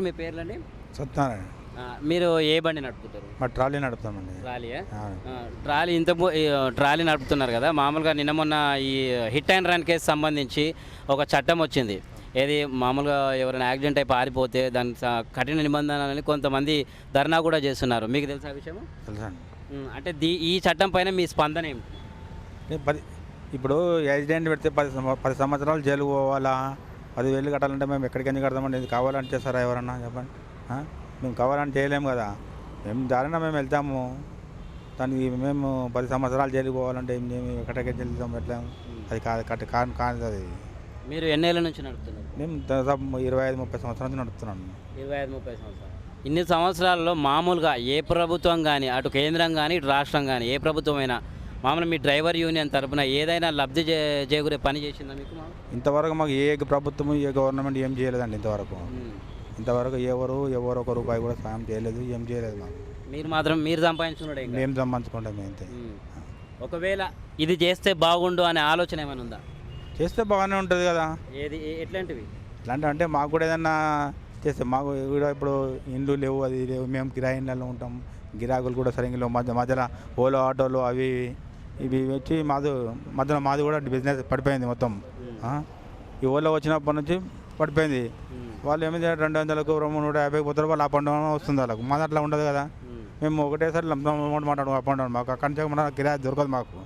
మీ పేర్లండి? సత్యనారాయణ. మీరు ఏ బండి నడుపుతారు? మా ట్రాలీ నడుపుతామండి. ట్రాలీయా ట్రాలీ ఇంత ట్రాలీ నడుపుతున్నారు కదా మామూలుగా నిన్న మొన్న ఈ హిట్ అండ్ రన్ కేసు సంబంధించి ఒక చట్టం వచ్చింది. ఏది మామూలుగా ఎవరైనా యాక్సిడెంట్ అయి పారిపోతే దాని స- కఠిన నిబంధనలని కొంతమంది ధర్నా కూడా చేస్తున్నారు. మీకు తెలుసా ఆ విషయం తెలుసండి. అంటే దీ ఈ చట్టం పైన మీ స్పందన ఏమిటి? పది ఇప్పుడు యాక్సిడెంట్ పెడితే పది సంవ- పది సంవత్సరాలు జైలు పోవాలా? పదివేలు కట్టాలంటే మేము ఎక్కడికి ఎందుకు కడతామండి? ఇది కావాలంటే చేస్తారా ఎవరన్నా? చెప్పండి? మేము కావాలంటే చేయలేము కదా. మేము దారిన మేము వెళ్తాము. దానికి మేము పది సంవత్సరాలు జైలు పోవాలంటే ఏం మేము ఎక్కడికి వెళ్తాం ఎట్లా? అది కాదు కట్ట కాదు కాదు అది. మీరు ఎన్నేళ్ళ నుంచి నడుపుతున్నారు? మేము దాదాపు ఇరవై ఐదు ముప్పై సంవత్సరాల నుంచి నడుపుతున్నాను ఇరవై ఐదు ముప్పై సంవత్సరాలు. ఇన్ని సంవత్సరాల్లో మామూలుగా ఏ ప్రభుత్వం కానీ అటు కేంద్రం కానీ ఇటు రాష్ట్రం కానీ ఏ ప్రభుత్వమైనా మామూలు మీ డ్రైవర్ యూనియన్ తరపున ఏదైనా లబ్ధి చే చేకూరే పని చేసిందా మీకు? ఇంతవరకు మాకు ఏ ప్రభుత్వం ఏ గవర్నమెంట్ ఏం చేయలేదండి ఇంతవరకు. ఇంతవరకు ఎవరు ఎవరు ఒక రూపాయి కూడా సాయం చేయలేదు ఏం చేయలేదు మాకు. మీరు మాత్రం మీరు సంపాదించుకున్నాడు మేము సంబంధించుకుంటాం మేము. అంతే. ఒకవేళ ఇది చేస్తే బాగుండు అనే ఆలోచన ఏమైనా ఉందా? చేస్తే బాగానే ఉంటుంది కదా. ఏది ఎట్లాంటివి? ఇలాంటి అంటే మాకు కూడా ఏదన్నా చేస్తే మాకు కూడా ఇప్పుడు ఇండ్లు లేవు అది లేవు మేము కిరాయి ఉంటాం. గిరాకులు కూడా సరిగ్గా లేవు. మధ్య మధ్యలో ఓలో ఆటోలు అవి ఇవి వచ్చి మాది మధ్యలో మాది కూడా బిజినెస్ పడిపోయింది మొత్తం? ఈ ఓలో వచ్చినప్పటి నుంచి పడిపోయింది. వాళ్ళు ఏమైంది రెండు వందలకు రెండు నూట యాభై పోతారు వాళ్ళు అప్ అండ్ డౌన్ వస్తుంది వాళ్ళకు. మాది అట్లా ఉండదు కదా. మేము. ఒకటేసారి లంసం అమౌంట్ మాట్లాడు అప్ అండ్ డౌన్ మాకు అక్కడి నుంచి మన కిరాయి దొరకదు మాకు.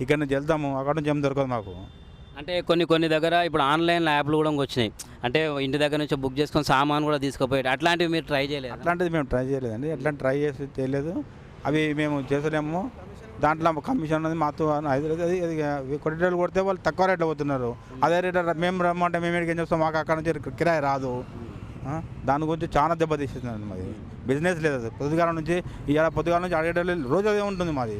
ఇక్కడ నుంచి వెళ్తాము అక్కడ నుంచి ఏం దొరకదు మాకు. అంటే కొన్ని కొన్ని దగ్గర ఇప్పుడు ఆన్లైన్ యాప్లు కూడా వచ్చినాయి. అంటే ఇంటి దగ్గర నుంచి బుక్ చేసుకొని సామాన్ కూడా తీసుకుపోయాడు అట్లాంటివి మీరు ట్రై చేయలేదు? అట్లాంటిది మేము ట్రై చేయలేదండి. ఎట్లాంటి ట్రై చేసి తెలియదు. అవి మేము చేసలేము. దాంట్లో కమిషన్ అనేది మాతో అది కొట్టేటోళ్ళు కొడితే వాళ్ళు తక్కువ రేట్లో పోతున్నారు. అదే రేట్ మేము రమ్మంటే మేము ఏం చేస్తాం? మాకు అక్కడ నుంచి కిరాయి రాదు? దాని గురించి చాలా దెబ్బతీస్తుంది మాది బిజినెస్ లేదు అది. పొద్దుగాల నుంచి ఇవాళ పొద్దుగాల నుంచి అడిగేటోళ్ళు రోజు అదే ఉంటుంది మాది.